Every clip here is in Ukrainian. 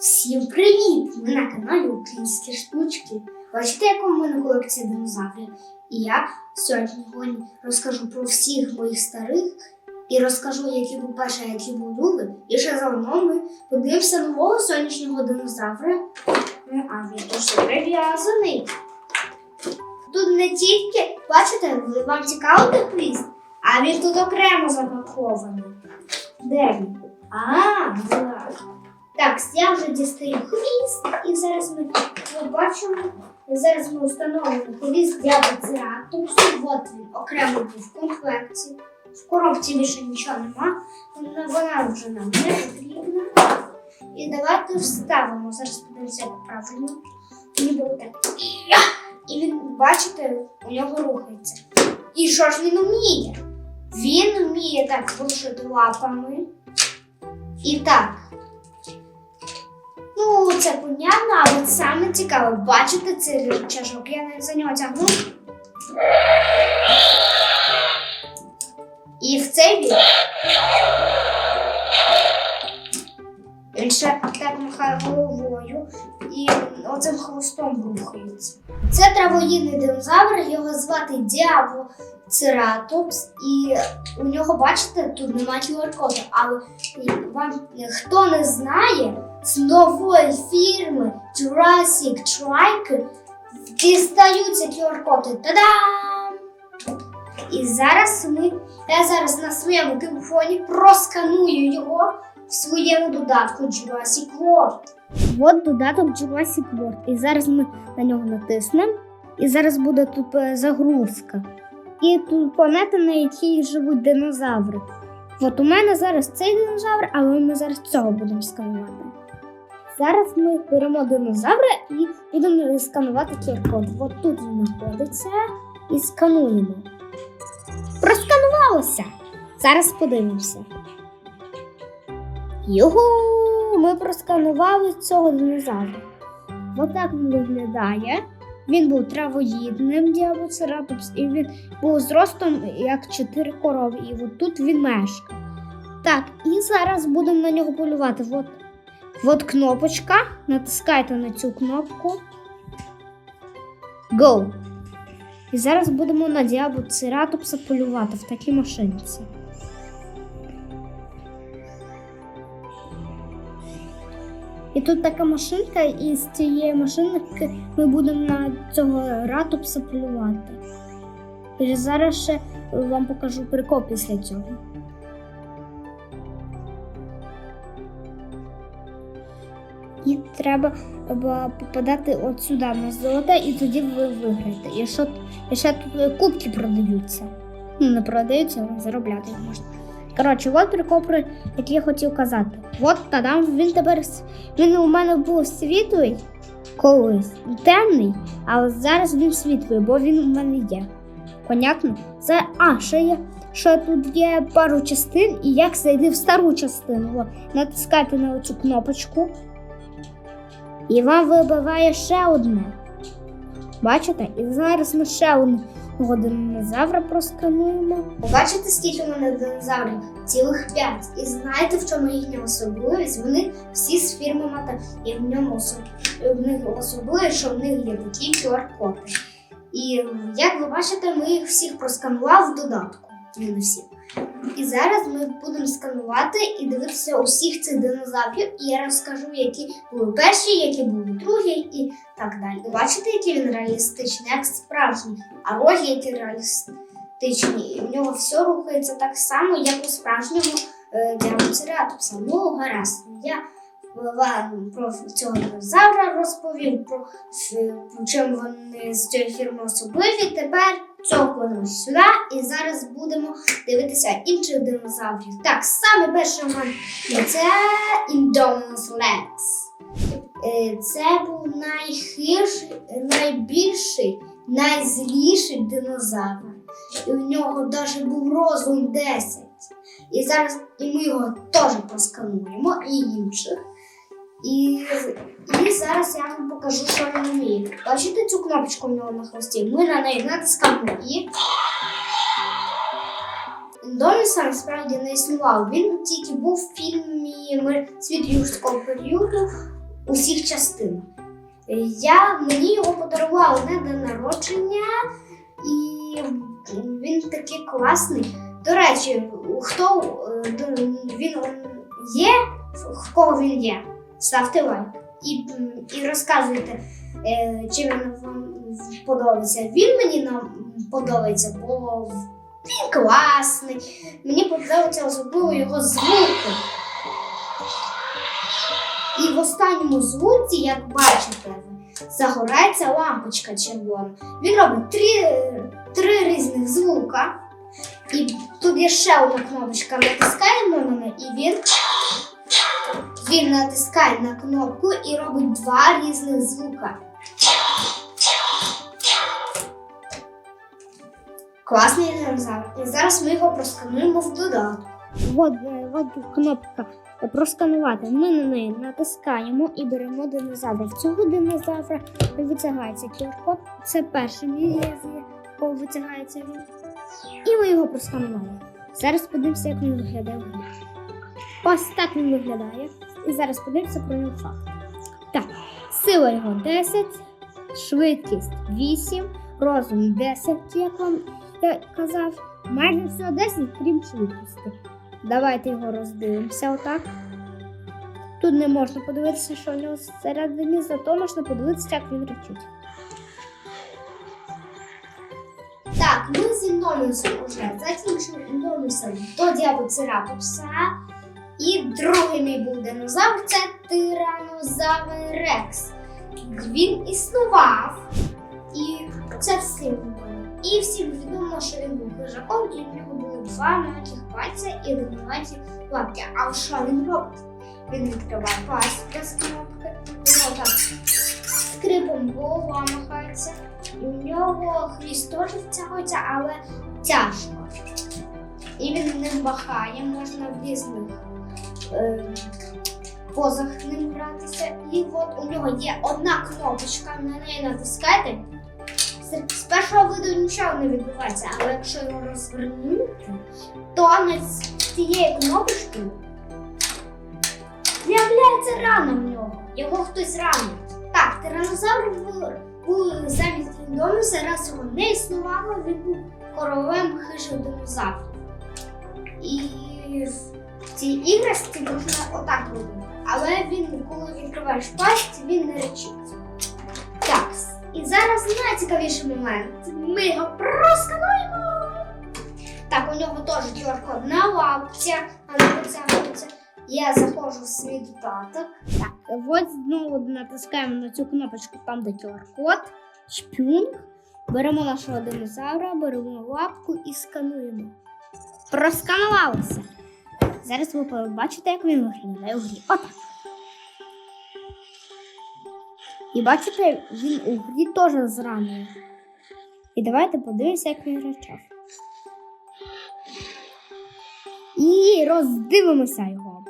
Всім привіт! Ми на каналі Українські штучки. Бачите, яка в мене колекція динозаврів? І я сьогодні розкажу про всіх моїх старих і розкажу, які був перший, а які був другий. І ще заодно ми подивимося нового сонячного динозавра. Ну, а він дуже прив'язаний. Тут не тільки, бачите, вам цікаво де хвіст, а він тут окремо запакований. Де він? А, так. Так, я вже дістаю хвіст, і зараз ми побачимо. Зараз ми встановимо хвіст діабетираптусу. От він окремо був в комплекті. В коробці більше нічого нема, вона вже нам не потрібна. І давайте вставимо. Зараз подивимося, як правильно. Ніби отак. Я! І він, бачите, у нього рухається. І що ж він вміє? Він вміє так ворушити лапами. І так. Ну, це понятно, але саме цікаве, бачите цей рычажок? Я за нього тягну. І в цей бік. Він ще так махає головою і оцим хвостом рухається. Це травоїдний динозавр, його звати Діабоцератопс, і у нього, бачите, тут немає QR-коду, але вам хто не знає, з нової фірми Jurassic Trike дістаються QR-коди. Та-дам! І зараз ми, я зараз на своєму телефоні просканую його в своєму додатку Jurassic World. От додаток Jurassic World. І зараз ми на нього натиснемо. І зараз буде тут е, загрузка. І тут планета, на якій живуть динозаври. От у мене зараз цей динозавр, але ми зараз цього будемо сканувати. Зараз ми беремо динозавра і будемо сканувати QR-код. От тут він знаходиться і скануємо. Просканувалося! Зараз подивимося. Його ми просканували цього динозавра. Отак він виглядає. Він був травоїдним діабоцератопс, і він був зростом як чотири корови. І от тут він мешкає. Так, і зараз будемо на нього полювати. От, от кнопочка. Натискайте на цю кнопку. Go! І зараз будемо на діабоцератопса полювати в такій машинці. І тут така машинка, і з цієї машинки ми будемо на цього ратопса полювати. І зараз ще вам покажу прикол після цього. І треба попадати от сюди на золоте, і тоді ви виграєте. І ще, і ще тут е, кубки продаються. Ну, не продаються, але заробляти можна. Коротше, от прикол, про який я хотів казати. От тадам, він тепер він у мене був світлий колись, темний, але зараз він світлий, бо він у мене є. Понятно? Це а, ще є. Що тут є пару частин, і як зайти в стару частину. От, натискайте на цю кнопочку. І вам вибиває ще одне. Бачите? І зараз ми ще одного динозавра проскануємо. Бачите, скільки в мене динозаврів? Цілих п'ять. І знаєте, в чому їхня особливість? Вони всі з фірми Мата. І в ньому особ- в них особливість, що в них є такі QR-коди. І як ви бачите, ми їх всіх просканували в додатку. Не всіх. І зараз ми будемо сканувати і дивитися усіх цих динозаврів. І я розкажу, які були перші, які були другі і так далі. Бачите, який він реалістичний, як справжній, а роги які реалістичні. І в нього все рухається так само, як у справжнього е, діамоцератопса. Ну, гаразд. Я вам про цього динозавра розповів, е, про чим вони з цієї фірми особливі. Тепер цього сюди і зараз будемо дивитися інших динозаврів. Так, саме перший у мене це Indominus Rex. Е, Це був найхирший, найбільший, найзліший динозавр. І у нього навіть був розум 10. І зараз і ми його теж проскануємо, і інших. І, і зараз я вам покажу, що він вміє. Бачите цю кнопочку в нього на хвості? Ми на неї натискаємо і. Індоміса насправді не існував. Він тільки був в фільмі Світ юрського періоду. усіх частинах. Я, мені його подарували на день народження, і він такий класний. До речі, хто е, він є, в кого він є, ставте лайк і, і розказуйте, е, чи він вам подобається. Він мені нам подобається, бо він класний. Мені подобаються особливо його звуки. І в останньому звуці, як бачите, загорається лампочка червона. Він робить три, три різних звука. І тут є ще одна кнопочка. Натискаємо на неї, і він, він натискає на кнопку і робить два різних звука. Класний динозавр. І зараз ми його проскануємо в додатку. От, е, от кнопка просканувати. Ми на неї натискаємо і беремо динозавра. В цього динозавра витягається QR-код. Це перше місце, якого витягається він. І ми його просканували. Зараз подивимося, як він виглядає. Ось так він виглядає. І зараз подивимося про нього факт. Так, сила його 10, швидкість 8, розум 10, як вам я казав. Майже все 10, крім швидкості. Давайте його роздивимося отак. Тут не можна подивитися, що у нього всередині, зато можна подивитися, як він речить. Так, ми з Індонусом вже закінчили Індонуса до Діабоцераптуса. І другий мій був динозавр це тиранозавр Рекс. Він існував, і це всім відомо. І всім відомо, що він був хижаком, і в нього були два маленьких пальця і длинноваті лапки. А що він робить? Він відкриває пасть без кнопки, він отак скрипом голова махається. У нього хвіст теж втягується, але тяжко. І він ним махає, можна в різних позах ним гратися. І от у нього є одна кнопочка, на неї натискаєте. З- З першого виду нічого не відбувається, але якщо його розвернути, то на ц- цієї кнопочки з'являється рана в нього. Його хтось ранить. Так, тиранозавр був, замість Індонуса, раз його не існувало, він був королем хижих динозаврів. І цій іграшці можна отак робити. Але він, коли відкриваєш пасть, він не речить. Так, і зараз найцікавіший момент. Ми його проскануємо. Так, у нього теж QR-код на лапця, а не потягнуться. Я заходжу в свій додаток. Так, от знову натискаємо на цю кнопочку, там де QR-код, шпюнг. Беремо нашого динозавра, беремо лапку і скануємо. Просканувалося. Зараз ви побачите, як він виглядає у грі. Отак. І бачите, він у грі теж зранений. І давайте подивимося, як він речав. І роздивимося його.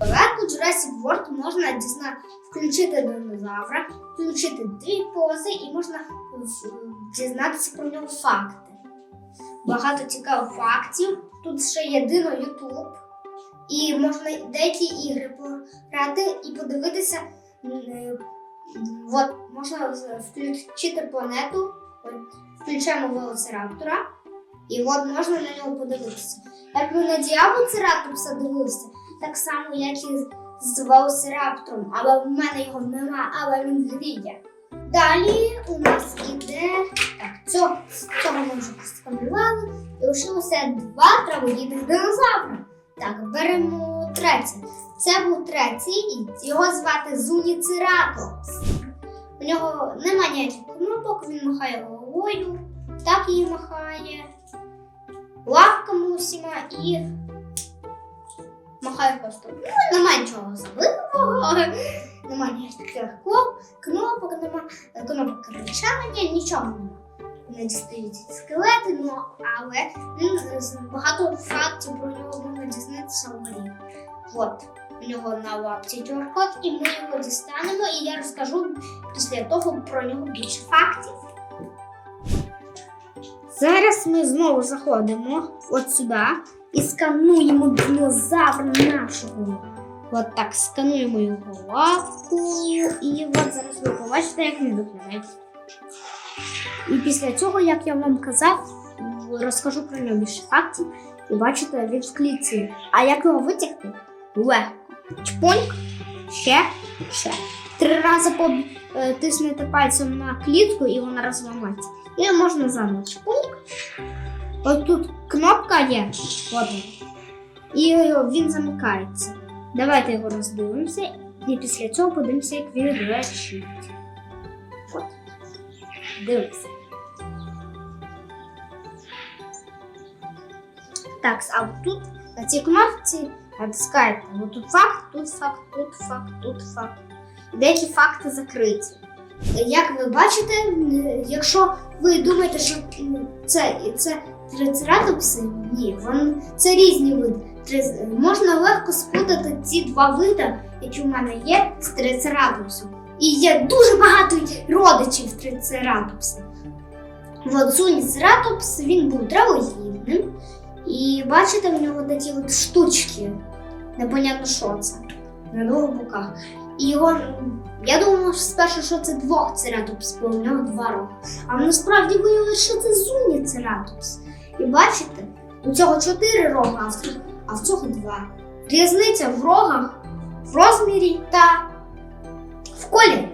Легко Jurassic World можна дізна... включити динозавра, включити дві пози і можна дізнатися про нього факти. Багато цікавих фактів. Тут ще є Дино Ютуб. І можна деякі ігри пограти і подивитися. е, От, можна включити планету, включаємо велоцираптора, і от можна на нього подивитися. Як ми на Діабоцераптопса дивилися, так само, як і з велоцираптором, але в мене його нема, але він гріє. Далі у нас іде так, цього, цього ми вже посканували. І лишилося два травоїдних динозавра. Так, беремо третій. Це був третій, його звати Зуніцератопс. У нього немає ніяких кнопок, він махає головою, так її махає, лапками усіма і махає хвостом. Ну, немає нічого особливого, немає ніяких кнопок, немає кнопок кричання, нічого немає. Не дістаються скелети, ну, але багато фактів про нього можна дізнатися в грі. От, у нього на лапці QR-код, і ми його дістанемо, і я розкажу після того про нього більше фактів. Зараз ми знову заходимо от сюди і скануємо динозавра нашого От так, скануємо його лапку. І от зараз ви побачите, як він виглядає. І після цього, як я вам казав, розкажу про нього більше фактів. І бачите, він в клітці. А як його витягти? Легко. Чпоньк, ще, ще. Три рази потиснете пальцем на клітку і вона розламається. І можна заново чпоньк. Ось тут кнопка є. От. І він замикається. Давайте його роздивимося. І після цього подивимося, як він речить. Дивимося. Так, а от тут на цій кнопці натискаєте. От тут факт, тут факт, тут факт, тут факт. Деякі факти закриті. Як ви бачите, якщо ви думаєте, що це, це трицератопси, ні, вон, це різні види. Можна легко спутати ці два види, які в мене є, з трицератопсом. І є дуже багато родичів трицератопса. От Зуніцератопс, він був травоїдним. І бачите, в нього такі от штучки. Непонятно, що це. На двох боках. І його, я думала спершу, що це двох цератопс, бо у нього два роги. А насправді виявилося, що це зуніцератопс. І бачите, у цього чотири рога, а а в цього два. Різниця в рогах, в розмірі та в кольорі.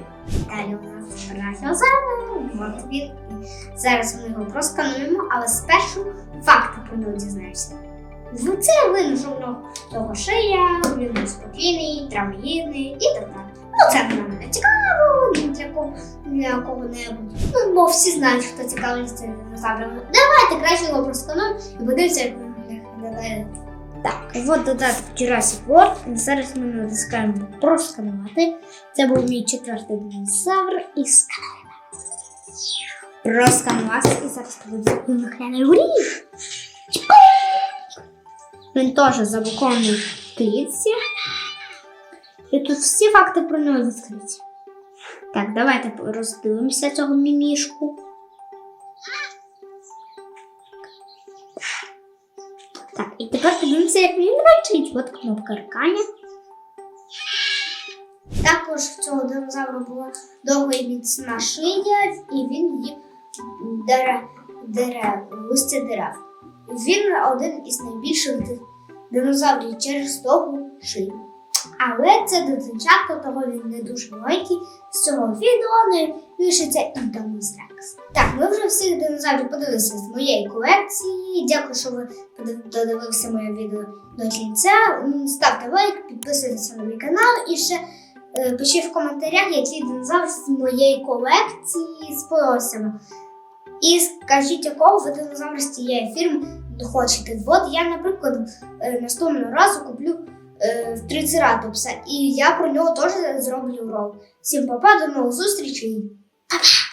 Далі у нас брахіозавр. Зараз ми його проскануємо, але спершу факти про нього дізнаємося. В- Це видно, що в нього того шия, він спокійний, травоїдний і так далі. Ну, це для мене цікаво, для кого для кого-небудь. Ну, бо всі знають, хто цікавиться динозаврами. Давайте краще його проскануємо і подивимося, як він виглядає. Так, от додаток Jurassic World. Зараз ми натискаємо просканувати. Це був мій четвертий динозавр і скануємо. Просканувався і зараз подивимося, він виглядає. Він теж заблокований в клітці. І тут всі факти про нього відкриті. Так, давайте роздивимося цього мімішку. І тепер подивимося, як він бачить, От кнопка рикання. Також в цього динозавра була довга і міцна шия, і він їв дерев, дерев, листя дерев. Він один із найбільших динозаврів через довгу шию. Але це дитинчатко, того він не дуже маленький. З цього відео не пишеться Інтомус Рекс. Так, ми вже всіх динозаврів подивилися з моєї колекції. Дякую, що ви додивилися моє відео до кінця. Ставте лайк, підписуйтесь на мій канал і ще е, пишіть в коментарях, який динозавр з моєї колекції сподобався вам. І скажіть, якого ви динозавра з цієї фірми хочете. От я, наприклад, е, наступного разу куплю е, трицератопса, і я про нього теж зроблю урок. Всім па-па, до нових зустрічей! Па-па!